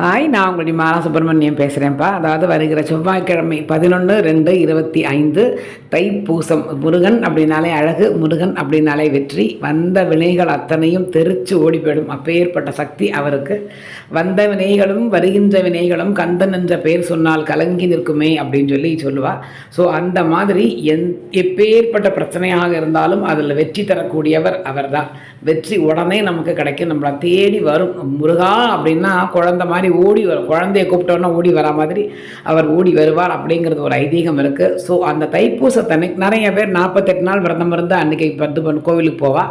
Hi நான் உங்களுடைய மாலா சுப்பிரமணியம் பேசுகிறேன்ப்பா அதாவது வருகிற செவ்வாய்க்கிழமை பதினொன்று ரெண்டு இருபத்தி ஐந்து தைப்பூசம் முருகன் அப்படின்னாலே அழகு முருகன் அப்படின்னாலே வெற்றி. வந்த வினைகள் அத்தனையும் தெரிச்சு ஓடி போயிடும் அப்பேற்பட்ட சக்தி அவருக்கு. வந்த வினைகளும் வருகின்ற வினைகளும் கந்தன் என்ற பெயர் சொன்னால் கலங்கி நிற்குமே அப்படின்னு சொல்லி சொல்லுவாள் ஸோ அந்த மாதிரி எந் எப்பேற்பட்ட பிரச்சனையாக இருந்தாலும் அதில் வெற்றி தரக்கூடியவர் அவர்தான். வெற்றி உடனே நமக்கு கிடைக்கும். நம்மளை தேடி வரும். முருகா அப்படின்னா குழந்த மாதிரி ஓடி வரும் குழந்தைய கூப்பிட்டோன்னா ஓடி வரா மாதிரி அவர் ஓடி வருவார் அப்படிங்கிறது ஒரு ஐதீகம் இருக்குது ஸோ அந்த தைப்பூசத்தன்னைக்கு நிறைய பேர் நாற்பத்தெட்டு நாள் விரதம் இருந்து அன்றைக்கி பத்து பண்ணு கோவிலுக்கு போவா.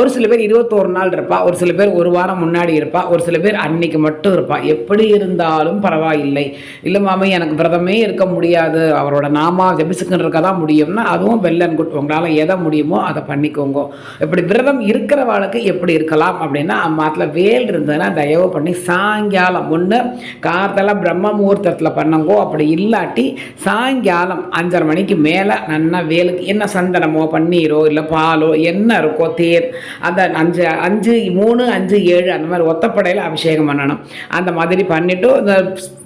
ஒரு சில பேர் இருபத்தோரு நாள் இருப்பா. ஒரு சில பேர் ஒரு வாரம் முன்னாடி இருப்பாள் ஒரு சில பேர் அன்னைக்கு மட்டும் இருப்பாள் எப்படி இருந்தாலும் பரவாயில்லை. இல்லை மாமி எனக்கு விரதமே இருக்க முடியாது. அவரோட நாமா ஜபிசுக்குன்னு இருக்க தான் முடியும்னா அதுவும் பெல்லன் குட் உங்களால் எதை முடியுமோ அதை பண்ணிக்கோங்க. இப்படி விரதம் இருக்கிறவாளுக்கு எப்படி இருக்கலாம் அப்படின்னா அம்மாத்தில் வேல் இருந்ததுன்னா தயவு பண்ணி சாயங்காலம் ஒன்று கார்த்தால பிரம்ம முகூர்த்தத்தில் பண்ணுங்கோ அப்படி இல்லாட்டி சாயங்காலம் அஞ்சரை மணிக்கு மேலே நல்லா வேலுக்கு என்ன சந்தனமோ பன்னீரோ இல்லை பாலோ என்ன இருக்கோ தேர் அந்த அஞ்சு அஞ்சு மூணு அஞ்சு ஏழு அந்த மாதிரி ஒத்தப்படையில் அபிஷேகம் பண்ணணும். அந்த மாதிரி பண்ணிவிட்டு இந்த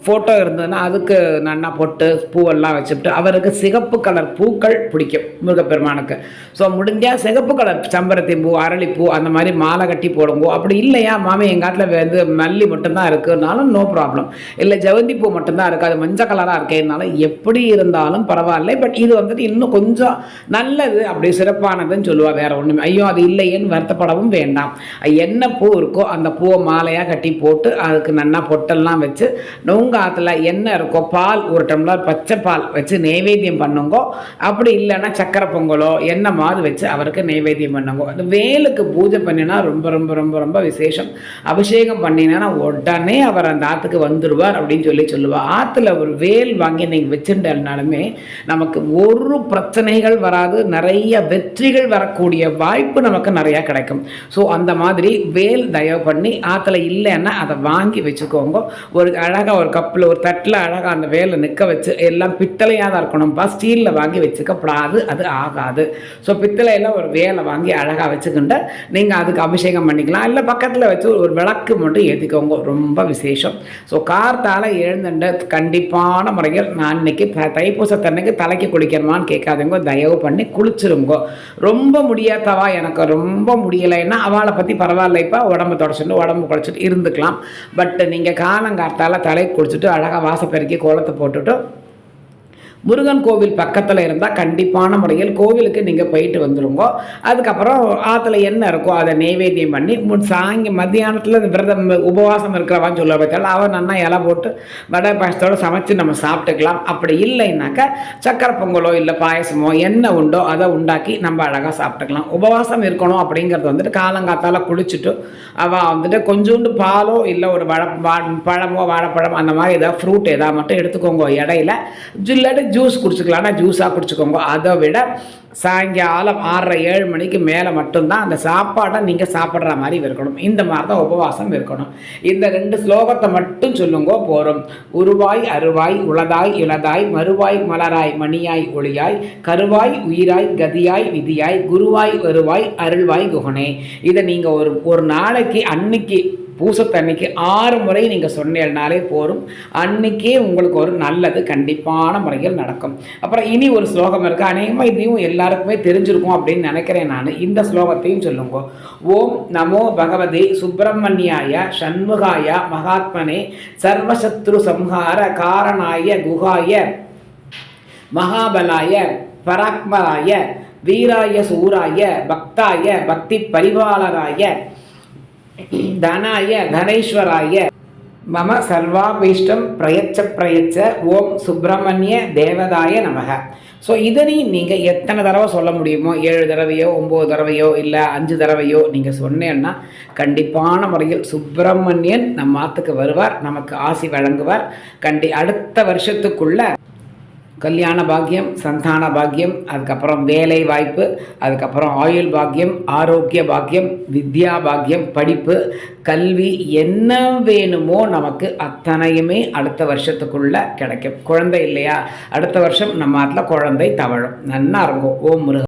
ஃபோட்டோ இருந்ததுன்னா அதுக்கு நன்னா பொட்டு பூவெல்லாம் வச்சுட்டு அவருக்கு சிகப்பு கலர் பூக்கள் பிடிக்கும் முருகப்பெருமானுக்கு. ஸோ முடிஞ்சால் சிகப்பு கலர் செம்பருத்தி பூ அரளிப்பூ அந்த மாதிரி மாலை கட்டி போடுங்கோ. அப்படி இல்லையா மாமி எங்கள் காட்டில் வந்து மல்லி மட்டும்தான் இருக்குன்னாலும் நோ ப்ராப்ளம் இல்லை ஜவந்தி பூ மட்டும்தான் இருக்குது அது மஞ்சள் கலராக இருக்கேனாலும் எப்படி இருந்தாலும் பரவாயில்ல. பட் இது வந்துட்டு இன்னும் கொஞ்சம் நல்லது அப்படி சிறப்பானதுன்னு சொல்லுவாள் வேறு ஒன்றுமே ஐயோ அது இல்லையேன்னு வருத்தப்படவும் வேண்டாம். என்ன பூ இருக்கோ அந்த பூவை மாலையாக கட்டி போட்டு அதுக்கு நன்னா பொட்டெல்லாம் வச்சு நொங்க பூங்காத்தில் என்ன இருக்கோ பால் ஒரு டம்ளர் பச்சை பால் வச்சு நெய்வேத்தியம் பண்ணுங்கோ. அப்படி இல்லைன்னா சக்கரை பொங்கலோ என்ன மாதிரி வச்சு அவருக்கு நெய்வேத்தியம் பண்ணுங்கோ. அந்த வேலுக்கு பூஜை பண்ணினா ரொம்ப ரொம்ப ரொம்ப ரொம்ப விசேஷம். அபிஷேகம் பண்ணினா உடனே அவர் அந்த ஆற்றுக்கு வந்துடுவார் அப்படின்னு சொல்லி சொல்லுவார் ஆற்றுல ஒரு வேல் வாங்கி நீங்கள் வச்சுட்டாலுமே நமக்கு ஒரு பிரச்சனைகள் வராது. நிறைய வெற்றிகள் வரக்கூடிய வாய்ப்பு நமக்கு நிறையா கிடைக்கும். ஸோ அந்த மாதிரி வேல் தயவு பண்ணி ஆற்றுல இல்லைன்னா அதை வாங்கி வச்சுக்கோங்க. ஒரு அழகாக ஒரு கப்பில் ஒரு தட்டில் அழகாக அந்த வேலை நிற்க வச்சு எல்லாம் பித்தளையாக தான் இருக்கணும்ப்பா ஸ்டீலில் வாங்கி வச்சுக்கப்படாது. அது ஆகாது. ஸோ பித்தளையில் ஒரு வேலை வாங்கி அழகாக வச்சுக்கிட்டு நீங்கள் அதுக்கு அபிஷேகம் பண்ணிக்கலாம். இல்லை பக்கத்தில் வச்சு ஒரு விளக்கு மட்டும் ஏற்றிக்கோங்க ரொம்ப விசேஷம். ஸோ கார்த்தால் எழுந்துட்டு கண்டிப்பான முறையில் நான் இன்னைக்கு தைப்பூசத்தன்னைக்கு தலைக்கு குளிக்கணுமான்னு கேட்காதவங்க தயவு பண்ணி குளிச்சிருங்கோ. ரொம்ப முடியாதவா எனக்கு ரொம்ப முடியலைன்னா அவளை பற்றி பரவாயில்லைப்பா உடம்பு தொடச்சிட்டு உடம்பு குழச்சிட்டு இருந்துக்கலாம். பட் நீங்கள் காலங்கார்த்தால் தலை வச்சுட்டு அழகாக வாசப்பெருக்கி கோலத்தை போட்டுட்டு முருகன் கோவில் பக்கத்தில் இருந்தால் கண்டிப்பான முறையில் கோவிலுக்கு நீங்கள் போயிட்டு வந்துடுங்கோ அதுக்கப்புறம் ஆற்றுல என்ன இருக்கோ அதை நெய்வேத்தியம் பண்ணி முன் சாயங்க மத்தியானத்தில் விரதம் உபவாசம் இருக்கிறவான்னு சொல்ல வைத்தாலும் அவன் நல்லா இலை போட்டு வடை பாயசத்தோடு சமைச்சு நம்ம சாப்பிட்டுக்கலாம். அப்படி இல்லைன்னாக்கா சக்கரை பொங்கலோ இல்லை பாயசமோ என்ன உண்டோ அதை உண்டாக்கி நம்ம அழகாக சாப்பிட்டுக்கலாம். உபவாசம் இருக்கணும் அப்படிங்கிறது வந்துட்டு காலங்காத்தால் குளிச்சுட்டு அவள் வந்துட்டு கொஞ்சோண்டு பாலோ இல்லை ஒரு வழ பழமோ வாழைப்பழம் அந்த மாதிரி ஏதாவது ஃப்ரூட் ஏதாவது மட்டும் எடுத்துக்கோங்க. இடையில இல்லாட்டி ஜூஸ் குடிச்சிக்கலாம்னா ஜூஸாக குடிச்சிக்கோங்க. அதை விட சாயங்காலம் ஆறரை ஏழு மணிக்கு மேலே மட்டும்தான் அந்த சாப்பாடை நீங்கள் சாப்பிட்ற மாதிரி இருக்கணும். இந்த மாதிரி தான் உபவாசம் இருக்கணும். இந்த ரெண்டு ஸ்லோகத்தை மட்டும் சொல்லுங்க போகிறோம் உருவாய் அருவாய் உளதாய் இளதாய் மறுவாய் மலராய் மணியாய் ஒளியாய் கருவாய் உயிராய் கதியாய் விதியாய் குருவாய் வருவாய் அருள்வாய் குகனே. இதை நீங்கள் ஒரு ஒரு நாளைக்கு அன்னைக்கு பூசத்தன்னைக்கு ஆறு முறை நீங்கள் சொன்னேன்னாலே போரும். அன்னைக்கே உங்களுக்கு ஒரு நல்லது கண்டிப்பான முறையில் நடக்கும். அப்புறம் இனி ஒரு ஸ்லோகம் இருக்குது அநேகமாக இதையும் எல்லாருக்குமே தெரிஞ்சிருக்கும் அப்படின்னு நினைக்கிறேன் நான். இந்த ஸ்லோகத்தையும் சொல்லுங்க. ஓம் நமோ பகவதே சுப்பிரமணியாய சண்முகாய மகாத்மனே சர்வசத்ரு சம்ஹார காரணாய குகாய மகாபலாய பராக்மராய வீராய சூராய பக்தாய பக்தி பரிபாலராய தனாய தனேஸ்வராய மம சர்வாபீஷ்டம் பிரயச்ச பிரயச்ச ஓம் சுப்பிரமணிய தேவதாய நமக. ஸோ இதனையும் நீங்கள் எத்தனை தடவை சொல்ல முடியுமோ ஏழு தடவையோ ஒம்பது தடவையோ இல்லை அஞ்சு தடவையோ நீங்கள் சொன்னேன்னா கண்டிப்பான முறையில் சுப்பிரமணியன் நம் மாத்துக்கு வருவார் நமக்கு ஆசி வழங்குவார். கண்டி அடுத்த வருஷத்துக்குள்ள கல்யாண பாக்கியம் சந்தான பாக்கியம் அதுக்கப்புறம் வேலை வாய்ப்பு அதுக்கப்புறம் ஆயுள் பாக்கியம் ஆரோக்கிய பாக்கியம் வித்யா பாக்கியம் படிப்பு கல்வி என்ன வேணுமோ நமக்கு அத்தனையுமே அடுத்த வருஷத்துக்குள்ளே கிடைக்கும். குழந்தை இல்லையா? அடுத்த வருஷம் நம்ம நாட்டில் குழந்தை தவழும். நன்னா இருக்கும். ஓம் முருகன்